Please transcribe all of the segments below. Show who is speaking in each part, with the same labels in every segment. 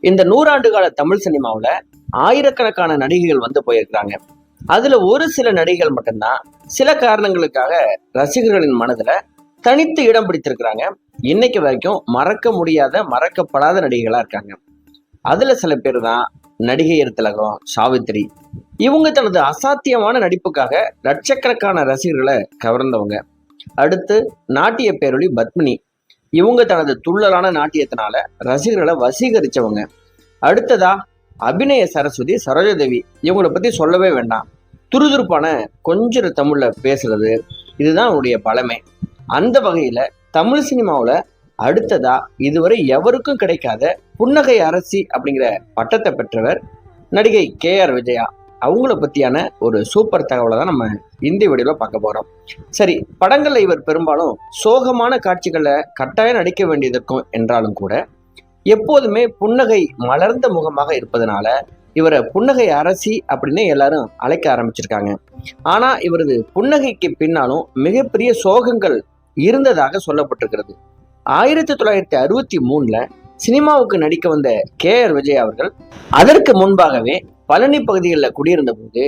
Speaker 1: இந்த நூறாண்டு கால தமிழ் சினிமாவில் ஆயிரக்கணக்கான நடிகைகள் வந்து போயிருக்கிறாங்க. அதுல ஒரு சில நடிகைகள் மட்டும்தான் சில காரணங்களுக்காக ரசிகர்களின் மனதுல தனித்து இடம் பிடித்திருக்கிறாங்க. இன்னைக்கு வரைக்கும் மறக்க முடியாத மறக்கப்படாத நடிகைகளா இருக்காங்க. அதுல சில பேர் தான் நடிகையர் திலகம் சாவித்திரி. இவங்க தனது அசாத்தியமான நடிப்புக்காக லட்சக்கணக்கான ரசிகர்களை கவர்ந்தவங்க. அடுத்து நாட்டிய பேரொழி பத்மினி. இவங்க தனது துள்ளலான நாட்டியத்தினால ரசிகர்களை வசீகரிச்சவங்க. அடுத்ததா அபிநய சரஸ்வதி சரோஜாதேவி. இவங்களை பத்தி சொல்லவே வேண்டாம். துருதுருப்பான கொஞ்சம் தமிழ்ல பேசுறது இதுதான் அவருடைய பலமே அந்த வகையில தமிழ் சினிமாவில் அடுத்ததா இதுவரை எவருக்கும் கிடைக்காத புன்னகை அரசி அப்படிங்கிற பட்டத்தை பெற்றவர் நடிகை கே ஆர் விஜயா. அவங்கள பற்றியான ஒரு சூப்பர் தகவலை தான் நம்ம இந்த வீடியோவில் பார்க்க போகிறோம் சரி படங்களில் இவர் பெரும்பாலும் சோகமான காட்சிகளை கட்டாயம் நடிக்க வேண்டியதற்கும் என்றாலும் கூட எப்போதுமே புன்னகை மலர்ந்த முகமாக இருப்பதனால இவரை புன்னகை அரசி அப்படின்னு எல்லாரும் அழைக்க ஆரம்பிச்சிருக்காங்க. ஆனால் இவரது புன்னகைக்கு பின்னாலும் மிகப்பெரிய சோகங்கள் இருந்ததாக சொல்லப்பட்டிருக்கிறது. ஆயிரத்தி தொள்ளாயிரத்தி அறுபத்தி மூணில் சினிமாவுக்கு நடிக்க வந்த கே ஆர் விஜய் அவர்கள் அதற்கு முன்பாகவே பழனி பகுதிகளில் குடியிருந்த போது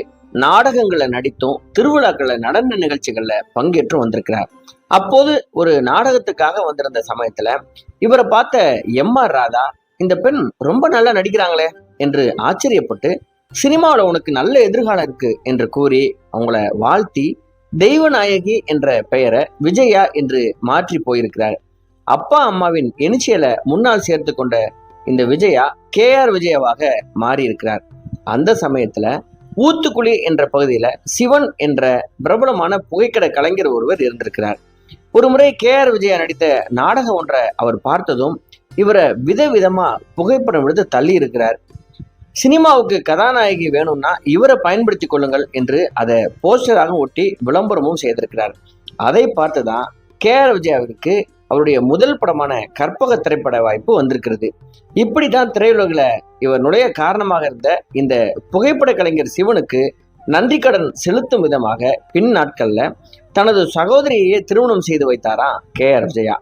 Speaker 1: நாடகங்களை நடித்தும் திருவிழாக்களை நடன நிகழ்ச்சிகள்ல பங்கேற்றும் வந்திருக்கிறார். அப்போது ஒரு நாடகத்துக்காக வந்திருந்த சமயத்துல இவரை பார்த்த எம் ஆர் ராதா இந்த பெண் ரொம்ப நல்லா நடிக்கிறாங்களே என்று ஆச்சரியப்பட்டு சினிமாவில் உனக்கு நல்ல எதிர்காலம் இருக்கு என்று கூறி அவங்கள வாழ்த்தி தெய்வநாயகி என்ற பெயரை விஜயா என்று மாற்றி போயிருக்கிறார். அப்பா அம்மாவின் எனிச்சியலை முன்னால் சேர்த்து கொண்ட இந்த விஜயா கே ஆர் விஜயாவாக மாறியிருக்கிறார். அந்த சமயத்துல ஊத்துக்குழி என்ற பகுதியில சிவன் என்ற பிரபலமான புகைக்கடை கலைஞர் ஒருவர் இருந்திருக்கிறார். ஒரு முறை கே ஆர் விஜயா நடித்த நாடகம் ஒன்றை அவர் பார்த்ததும் இவரை விதவிதமா புகைப்படம் எடுத்து தள்ளி இருக்கிறார். சினிமாவுக்கு கதாநாயகி வேணும்னா இவரை பயன்படுத்தி கொள்ளுங்கள் என்று அதை போஸ்டராக ஒட்டி விளம்பரமும் செய்திருக்கிறார். அதை பார்த்துதான் கே ஆர் விஜயாவிற்கு அவருடைய முதல் படமான கற்பக திரைப்பட வாய்ப்பு வந்திருக்கிறது. இப்படி தான் திரையுலகில் இவர் நுழைய காரணமாக இருந்த இந்த புகைப்பட கலைஞர் சிவனுக்கு நன்றி கடன் செலுத்தும் விதமாக பின் நாட்கள்ல தனது சகோதரியையே திருமணம் செய்து வைத்தாரா கே ஆர் விஜயா.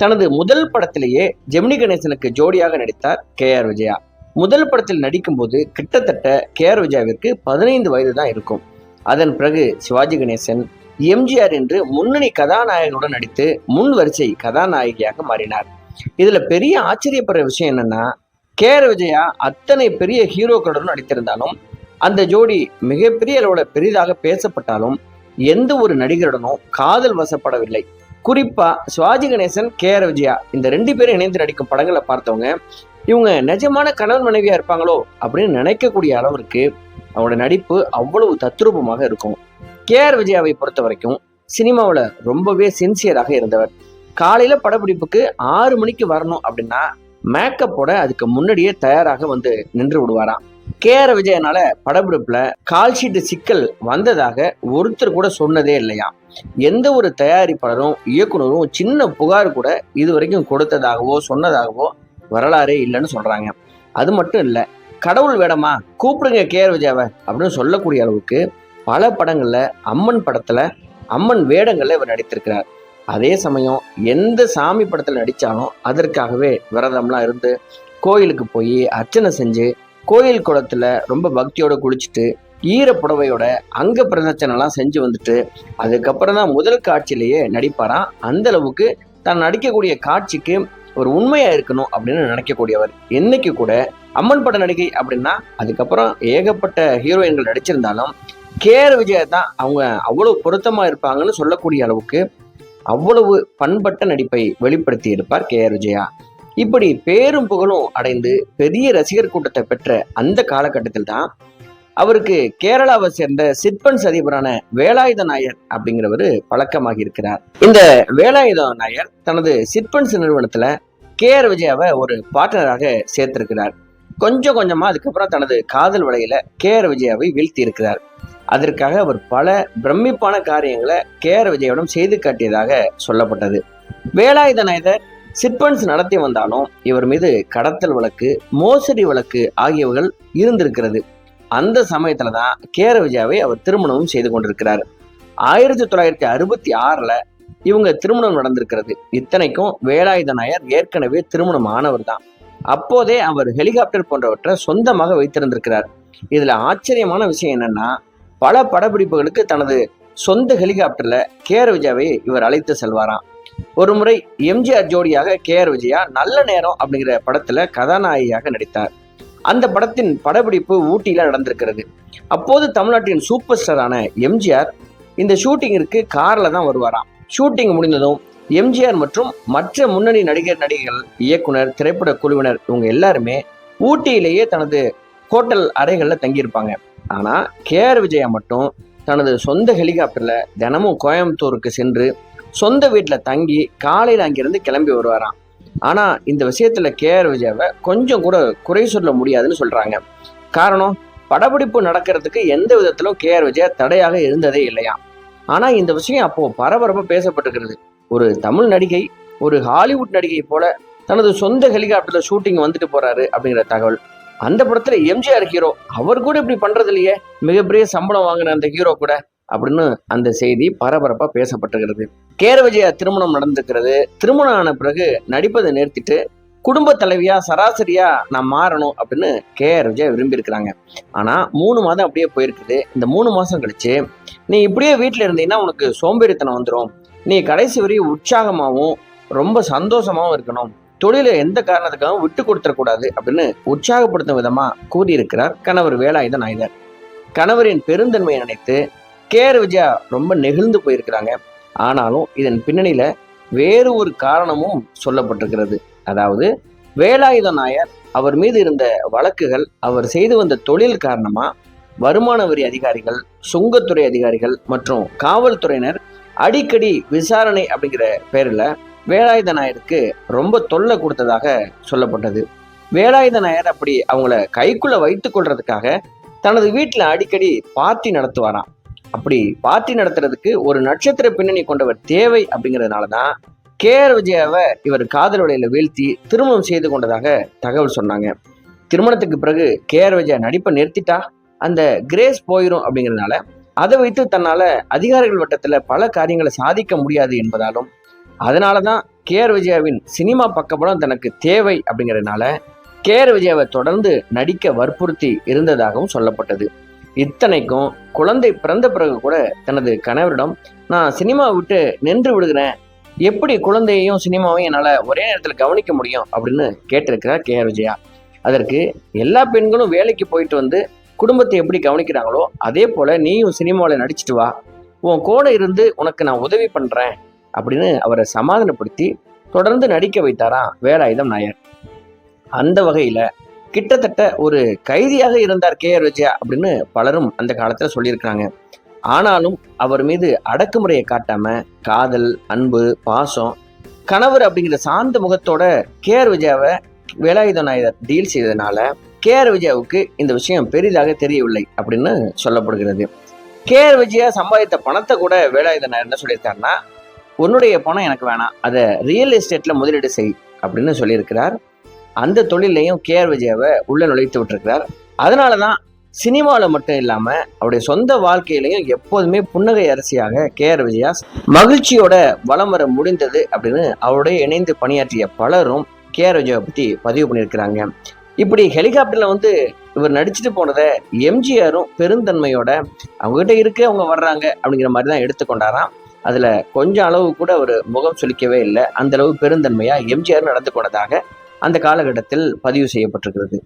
Speaker 1: தனது முதல் படத்திலேயே ஜெமினி கணேசனுக்கு ஜோடியாக நடித்தார் கே ஆர் விஜயா. முதல் படத்தில் நடிக்கும்போது கிட்டத்தட்ட கே ஆர் விஜயாவிற்கு பதினைந்து வயது தான் இருக்கும். அதன் பிறகு சிவாஜி கணேசன் எம்ஜிஆர் என்று முன்னணி கதாநாயகனுடன் நடித்து முன் வரிசை கதாநாயகியாக மாறினார். இதுல பெரிய ஆச்சரியப்படுற விஷயம் என்னன்னா கேஆர் விஜயா அத்தனை பெரிய ஹீரோக்களுடன் நடித்திருந்தாலும் அந்த ஜோடி மிகப்பெரிய அளவில் பெரிதாக பேசப்பட்டாலும் எந்த ஒரு நடிகருடனும் காதல் வசப்படவில்லை. குறிப்பா சிவாஜி கணேசன் கே ஆர் விஜயா இந்த ரெண்டு பேரும் இணைந்து நடிக்கும் படங்களை பார்த்தவங்க இவங்க நிஜமான கணவன் மனைவியா இருப்பாங்களோ அப்படின்னு நினைக்கக்கூடிய அளவிற்கு அவங்களோட நடிப்பு அவ்வளவு தத்ரூபமாக இருக்கும். கே ஆர் விஜயாவை பொறுத்த வரைக்கும் சினிமாவில் ரொம்பவே சின்சியராக இருந்தவர். காலையில் படப்பிடிப்புக்கு ஆறு மணிக்கு வரணும் அப்படின்னா மேக்கப்போட அதுக்கு முன்னாடியே தயாராக வந்து நின்று விடுவாராம். கே ஆர் விஜயனால படப்பிடிப்புல கால் ஷீட்டு சிக்கல் வந்ததாக ஒருத்தர் கூட சொன்னதே இல்லையா? எந்த ஒரு தயாரிப்பாளரும் இயக்குனரும் சின்ன புகார் கூட இது வரைக்கும் கொடுத்ததாகவோ சொன்னதாகவோ வரலாறே இல்லைன்னு சொல்றாங்க. அது மட்டும் இல்லை கடவுள் வேடமா கூப்பிடுங்க கே ஆர் விஜயாவை அப்படின்னு சொல்லக்கூடிய அளவுக்கு பல படங்கள்ல அம்மன் படத்துல அம்மன் வேடங்கள்ல இவர் நடித்திருக்கிறார். அதே சமயம் எந்த சாமி படத்தில் நடித்தாலும் அதற்காகவே விரதம்லாம் இருந்து கோயிலுக்கு போய் அர்ச்சனை செஞ்சு கோயில் குளத்தில் ரொம்ப பக்தியோடு குளிச்சுட்டு ஈர புடவையோட அங்க பிரதட்சணைலாம் செஞ்சு வந்துட்டு அதுக்கப்புறம் தான் முதல் காட்சியிலேயே நடிப்பாராம். அந்த அளவுக்கு தான் நடிக்கக்கூடிய காட்சிக்கு ஒரு உண்மையா இருக்கணும் அப்படின்னு நினைக்கக்கூடியவர். இன்னைக்கு கூட அம்மன் பட நடிகை அப்படின்னா அதுக்கப்புறம் ஏகப்பட்ட ஹீரோயின்கள் நடிச்சிருந்தாலும் கே ஆர் விஜயா தான் அவங்க அவ்வளோ பொருத்தமாக இருப்பாங்கன்னு சொல்லக்கூடிய அளவுக்கு அவ்வளவு பண்பட்ட நடிப்பை வெளிப்படுத்தி இருப்பார் கே ஆர் விஜயா. இப்படி பேரும் புகழும் அடைந்து பெரிய ரசிகர் கூட்டத்தை பெற்ற அந்த காலகட்டத்தில் தான் அவருக்கு கேரளாவை சேர்ந்த சிற்பன்ஸ் அதிபரான வேலாயுத நாயர் அப்படிங்கிறவர் பழக்கமாகி இருக்கிறார் இந்த வேலாயுத நாயர் தனது சிற்பன்ஸ் நிறுவனத்துல கே ஆர் விஜயாவை ஒரு பார்ட்னராக சேர்த்திருக்கிறார். கொஞ்சம் கொஞ்சமாக அதுக்கப்புறம் தனது காதல் வலையில் கே ஆர் விஜயாவை வீழ்த்தி இருக்கிறார் அதற்காக அவர் பல பிரமிப்பான காரியங்களை கே ஆர் விஜயாவிடம் செய்து காட்டியதாக சொல்லப்பட்டது. வேலாயுத நாயதர் சிற்பன்ஸ் நடத்தி வந்தாலும் இவர் மீது கடத்தல் வழக்கு மோசடி வழக்கு ஆகியவைகள் இருந்திருக்கிறது. அந்த சமயத்துல தான் கே ஆர் விஜயாவை அவர் திருமணமும் செய்து கொண்டிருக்கிறார். ஆயிரத்தி தொள்ளாயிரத்தி அறுபத்தி ஆறுல இவங்க திருமணம் நடந்திருக்கிறது. இத்தனைக்கும் வேலாயுத நாயர் ஏற்கனவே திருமணம் ஆனவர் தான். அப்போதே அவர் ஹெலிகாப்டர் போன்றவற்றை சொந்தமாக வைத்திருந்திருக்கிறார். இதுல ஆச்சரியமான விஷயம் என்னன்னா பல படப்பிடிப்புகளுக்கு தனது சொந்த ஹெலிகாப்டர்ல கே ஆர் விஜயாவை இவர் அழைத்து செல்வாராம். ஒரு முறை எம்ஜிஆர் ஜோடியாக கே ஆர் விஜயா நல்ல நேரம் அப்படிங்கிற படத்துல கதாநாயகியாக நடித்தார். அந்த படத்தின் படப்பிடிப்பு ஊட்டியில நடந்திருக்கிறது. அப்போது தமிழ்நாட்டின் சூப்பர் ஸ்டாரான எம்ஜிஆர் இந்த ஷூட்டிங்கிற்கு கார்ல தான் வருவாராம். ஷூட்டிங் முடிந்ததும் எம்ஜிஆர் மற்றும் மற்ற முன்னணி நடிகர் நடிகைகள் இயக்குனர் திரைப்பட குழுவினர் இவங்க எல்லாருமே ஊட்டியிலேயே தனது ஹோட்டல் அறைகளில் தங்கியிருப்பாங்க. ஆனால் கே ஆர் விஜயா மட்டும் தனது சொந்த ஹெலிகாப்டரில் தினமும் கோயம்புத்தூருக்கு சென்று சொந்த வீட்டில் தங்கி காலையில் அங்கிருந்து கிளம்பி வருவாராம். ஆனால் இந்த விஷயத்தில் கே ஆர் விஜயாவை கொஞ்சம் கூட குறை சொல்ல முடியாதுன்னு சொல்கிறாங்க காரணம் படப்பிடிப்பு நடக்கிறதுக்கு எந்த விதத்திலும் கே ஆர் விஜயா தடையாக இருந்ததே இல்லையா ஆனால் இந்த விஷயம் அப்போது பரபரப்பாக பேசப்பட்டுக்கிறது ஒரு தமிழ் நடிகை ஒரு ஹாலிவுட் நடிகை போல தனது சொந்த ஹெலிகாப்டர்ல ஷூட்டிங் வந்துட்டு போறாரு அப்படிங்கிற தகவல். அந்த படத்துல எம்ஜிஆர் ஹீரோ அவர் கூட இப்படி பண்றது இல்லையே மிகப்பெரிய சம்பளம் வாங்கின அந்த ஹீரோ கூட அப்படின்னு அந்த செய்தி பரபரப்பா பேசப்பட்டிருக்கிறது. கேர விஜயா திருமணம் நடந்திருக்கிறது திருமணம் ஆன பிறகு நடிப்பதை நிறுத்திட்டு குடும்ப தலைவியா சராசரியா நான் மாறணும் அப்படின்னு கே. ஆர் விஜயா விரும்பி இருக்கிறாங்க ஆனா மூணு மாதம் அப்படியே போயிருக்குது. இந்த மூணு மாசம் கழிச்சு நீ இப்படியே வீட்டுல இருந்தீங்கன்னா உனக்கு சோம்பேறித்தனம் வந்துடும் நீ கடைசி வரையும் உற்சாகமாகவும் ரொம்ப சந்தோஷமாகவும் இருக்கணும். தொழிலை எந்த காரணத்துக்காகவும் விட்டு கொடுத்துடக்கூடாது அப்படின்னு உற்சாகப்படுத்தும் விதமாக கூறியிருக்கிறார் கணவர் வேலாயுத நாயுதர் கணவரின் பெருந்தன்மையை நினைத்து கே ஆர் விஜயா ரொம்ப நெகிழ்ந்து போயிருக்கிறாங்க. ஆனாலும் இதன் பின்னணியில் வேறு ஒரு காரணமும் சொல்லப்பட்டிருக்கிறது. அதாவது வேலாயுத நாயர் அவர் மீது இருந்த வழக்குகள் அவர் செய்து வந்த தொழில் காரணமாக வருமான வரி அதிகாரிகள் சுங்கத்துறை அதிகாரிகள் மற்றும் காவல்துறையினர் அடிக்கடி விசாரணை அப்படிங்கிற பேரில் வேலாயுத நாயருக்கு ரொம்ப தொல்லை கொடுத்ததாக சொல்லப்பட்டது. வேலாயுத நாயர் அப்படி அவங்கள கைக்குள்ளே வைத்து கொள்றதுக்காக தனது வீட்டில் அடிக்கடி பார்ட்டி நடத்துவாராம். அப்படி பார்ட்டி நடத்துறதுக்கு ஒரு நட்சத்திர பின்னணி கொண்டவர் தேவை அப்படிங்கிறதுனால தான் கே ஆர் விஜயாவை இவர் காதல் வலையில் வீழ்த்தி திருமணம் செய்து கொண்டதாக தகவல் சொன்னாங்க. திருமணத்துக்கு பிறகு கே ஆர் விஜயா நடிப்பை நிறுத்திட்டா? அந்த கிரேஸ் போயிடும் அப்படிங்கிறதுனால அதை வைத்து தன்னால் அதிகாரிகள் வட்டத்தில் பல காரியங்களை சாதிக்க முடியாது என்பதாலும் அதனால தான் கே ஆர் விஜயாவின் சினிமா பக்கப்படம் தனக்கு தேவை அப்படிங்கிறதுனால கே ஆர் விஜயாவை தொடர்ந்து நடிக்க வற்புறுத்தி இருந்ததாகவும் சொல்லப்பட்டது. இத்தனைக்கும் குழந்தை பிறந்த பிறகு கூட தனது கணவரிடம் நான் சினிமாவை விட்டு நின்று விடுகிறேன். எப்படி குழந்தையையும் சினிமாவையும் என்னால் ஒரே நேரத்தில் கவனிக்க முடியும்? அப்படின்னு கேட்டிருக்கிறார் கே ஆர் விஜயா. அதற்கு எல்லா பெண்களும் வேலைக்கு போயிட்டு வந்து குடும்பத்தை எப்படி கவனிக்கிறாங்களோ அதே போல நீயும் சினிமாவில் நடிச்சிட்டு வா. உன் கூட இருந்து உனக்கு நான் உதவி பண்ணுறேன் அப்படின்னு அவரை சமாதானப்படுத்தி தொடர்ந்து நடிக்க வைத்தாராம் வேலாயுதம் நாயர். அந்த வகையில் கிட்டத்தட்ட ஒரு கைதியாக இருந்தார் கே ஆர் விஜயா அப்படின்னு பலரும் அந்த காலத்தில் சொல்லியிருக்கிறாங்க. ஆனாலும் அவர் மீது அடக்குமுறையை காட்டாம காதல் அன்பு பாசம் கணவர் அப்படிங்கிற சாந்த முகத்தோட கே ஆர் விஜயாவை வேலாயுத நாயர் டீல் செய்ததுனால கே ஆர் விஜயாவுக்கு இந்த விஷயம் பெரிதாக தெரியவில்லை அப்படின்னு சொல்லப்படுகிறது. கே ஆர் விஜயா சம்பாதித்த பணத்தை கூட வேலாயுதனார் என்ன சொல்லியிருக்காருன்னா உன்னுடைய பணம் எனக்கு வேணாம். அதை ரியல் எஸ்டேட்டில் முதலீடு செய் அப்படின்னு சொல்லியிருக்கிறார். அந்த தொழிலையும் கே ஆர் விஜயாவை உள்ள நுழைத்து விட்டுருக்கிறார். அதனால தான் சினிமாவில் மட்டும் இல்லாமல் அவருடைய சொந்த வாழ்க்கையிலையும் எப்போதுமே புன்னகை அரசியாக கே ஆர் விஜயா மகிழ்ச்சியோட வலம் வர முடிந்தது அப்படின்னு அவருடைய இணைந்து பணியாற்றிய பலரும் கே ஆர் விஜயாவை பற்றி பதிவு பண்ணியிருக்கிறாங்க. இப்படி ஹெலிகாப்டரில் வந்து இவர் நடிச்சுட்டு போனதை எம்ஜிஆரும் பெருந்தன்மையோட அவங்ககிட்ட இருக்கு அவங்க வர்றாங்க அப்படிங்கிற மாதிரி தான் எடுத்துக்கொண்டாராம். அதில் கொஞ்சம் அளவு கூட அவர் முகம் சுளிக்கவே இல்லை. அந்த அளவு பெருந்தன்மையா எம்ஜிஆர் நடந்து கொண்டதாக அந்த காலகட்டத்தில் பதிவு செய்யப்பட்டிருக்கிறது.